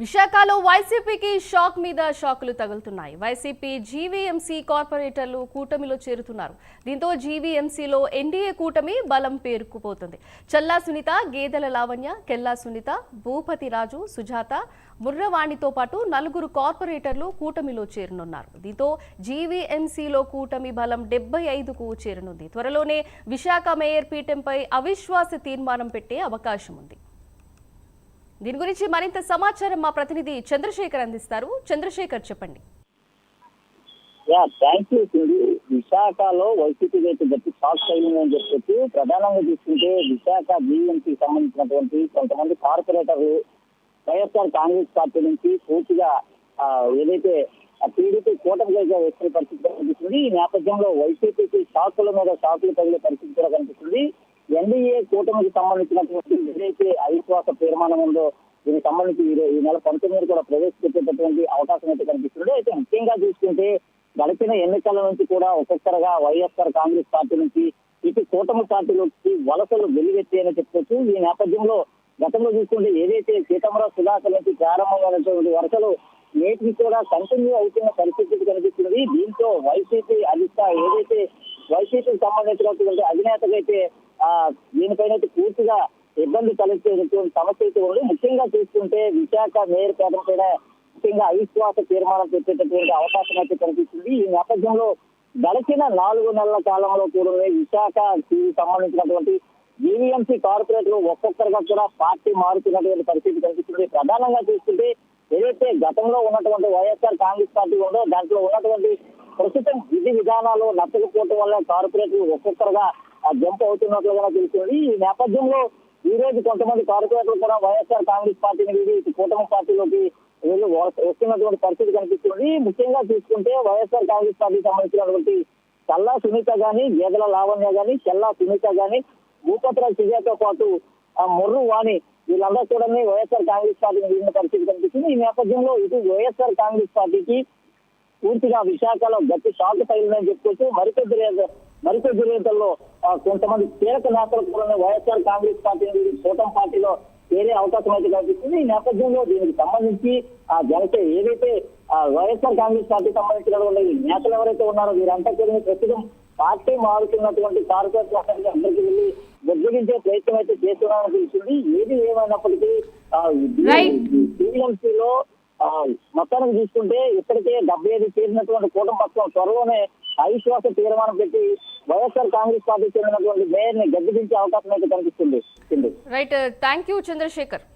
విశాఖలో వైసీపీకి షాక్ మీద షాకులు తగులుతున్నాయి. వైసీపీ జీవీఎంసీ కార్పొరేటర్లు కూటమిలో చేరుతున్నారు. దీంతో జీవీఎంసీలో ఎన్డీఏ కూటమి బలం పేరుకుపోతుంది. చల్లా సునీత గేదెల లావణ్య కెల్లా సునీత భూపతి రాజు సుజాత ముర్రవాణితో పాటు నలుగురు కార్పొరేటర్లు కూటమిలో చేరనున్నారు. దీంతో జీవీఎంసీలో కూటమి బలం డెబ్బై ఐదుకు చేరనుంది. త్వరలోనే విశాఖ మేయర్ పీఠంపై అవిశ్వాస తీర్మానం పెట్టే అవకాశం ఉంది దీని గురించి మరింత సమాచారం మా ప్రతినిధి చంద్రశేఖర్ అందిస్తారు. చంద్రశేఖర్ చెప్పండి. Yeah thank you Sindhu. విశాఖలో వైసీపీ అయితే గట్టి షాక్ తగిలిందని చెప్పొచ్చు. ప్రధానంగా చూసుకుంటే విశాఖ జీఎంసీ సంబంధించినటువంటి కొంతమంది కార్పొరేటర్లు వైఎస్ఆర్ కాంగ్రెస్ పార్టీ నుంచి పూర్తిగా ఏదైతే టీడీపీ కూటమిగా వేసుకునే పరిస్థితి కనిపిస్తుంది ఈ నేపథ్యంలో వైసీపీకి షాకుల మీద షాకులు తగిలే పరిస్థితి కూడా కనిపిస్తుంది. ఎన్డీఏ కూటమికి సంబంధించినటువంటి ఏదైతే అవిశ్వాస తీర్మానం ఉందో దీనికి సంబంధించి ఈ నెల పంతొమ్మిది కూడా ప్రవేశపెట్టేటటువంటి అవకాశం అయితే కనిపిస్తుంది. అయితే ముఖ్యంగా చూసుకుంటే గడిపిన ఎన్నికల నుంచి కూడా ఒక్కొక్కరుగా వైఎస్ఆర్ కాంగ్రెస్ పార్టీ నుంచి ఇటు కూటమి పార్టీలోకి వలసలు వెలువెత్తాయని చెప్పుకోవచ్చు. ఈ నేపథ్యంలో గతంలో చూసుకుంటే ఏదైతే సీతమరావు సుధాకర్ నుంచి ప్రారంభమైనటువంటి వలసలు నేటికి కూడా కంటిన్యూ అవుతున్న పరిస్థితి కనిపిస్తుంది. దీంతో వైసీపీ అధిష్ట ఏదైతే వైసీపీకి సంబంధించినటువంటి అధినేతకైతే ఆ దీనిపైన అయితే పూర్తిగా ఇబ్బంది తలెత్తేటువంటి సమస్య అయితే ఉంది. ముఖ్యంగా చూసుకుంటే విశాఖ మేయర్ పేద పైన ముఖ్యంగా అవిశ్వాస తీర్మానం పెట్టేటటువంటి అవకాశం అయితే కనిపిస్తుంది. ఈ నేపథ్యంలో గడిచిన నాలుగు నెలల కాలంలో కూడా విశాఖకి సంబంధించినటువంటి జీవీఎంసీ కార్పొరేట్లు ఒక్కొక్కరిగా కూడా పార్టీ మారుతున్నటువంటి పరిస్థితి కనిపిస్తుంది. ప్రధానంగా చూసుకుంటే ఏదైతే గతంలో ఉన్నటువంటి వైఎస్ఆర్ కాంగ్రెస్ పార్టీ ఉందో దాంట్లో ఉన్నటువంటి ప్రస్తుతం విధి విధానాలు నచ్చకపోవడం వల్ల కార్పొరేట్లు ఒక్కొక్కరుగా జంప్ అవుతున్నట్లుగా తెలుస్తుంది. ఈ నేపథ్యంలో ఈ రోజు కొంతమంది కార్పొరేటర్లు కూడా వైఎస్ఆర్ కాంగ్రెస్ పార్టీని వీడి కూటమి పార్టీలోకి వీళ్ళు వస్తున్నటువంటి పరిస్థితి కనిపిస్తుంది. ముఖ్యంగా చూసుకుంటే వైఎస్ఆర్ కాంగ్రెస్ పార్టీకి సంబంధించినటువంటి చల్లా సునీత గాని గేదెల లావణ్య గాని చెల్లా సునీత గాని భూపత్ర సుజాతో పాటు ఆ మొర్రు వాణి వీళ్ళందరూ కూడా వైఎస్ఆర్ కాంగ్రెస్ పార్టీని వీడిన పరిస్థితి కనిపిస్తుంది. ఈ నేపథ్యంలో ఇటు వైఎస్ఆర్ కాంగ్రెస్ పార్టీకి పూర్తిగా విశాఖలో గట్టి షాక్ తగిలిందని చెప్పుకోవచ్చు. మరికొద్ది రేతల్లో ఆ, కొంతమంది కీలక నేతలు కూడా వైఎస్ఆర్ కాంగ్రెస్ పార్టీ నుండి కూటమి పార్టీలో చేరే అవకాశం అయితే కనిపిస్తుంది ఈ నేపథ్యంలో దీనికి సంబంధించి ఆ జనసే ఏదైతే వైఎస్ఆర్ కాంగ్రెస్ పార్టీ సంబంధించినటువంటి నేతలు ఎవరైతే ఉన్నారో వీరంతా కూడా ప్రస్తుతం పార్టీ మారుతున్నటువంటి కార్పొరేట్ అందరికీ వెళ్ళి బుజ్జగించే ప్రయత్నం అయితే చేస్తున్నారని తెలిసింది ఏది ఏమైనప్పటికీ. టీఎంసీలో ఆ, మొత్తానికి చూసుకుంటే ఇప్పటికే డెబ్బై ఐదు చేరినటువంటి కూటమి పక్షం త్వరలోనే అవిశ్వాస తీర్మానం పెట్టి వైఎస్ఆర్ కాంగ్రెస్ పార్టీ చెందినటువంటి మేయర్ని గద్దెదించే అవకాశం అయితే కనిపిస్తుంది. Right thank you Chandrasekhar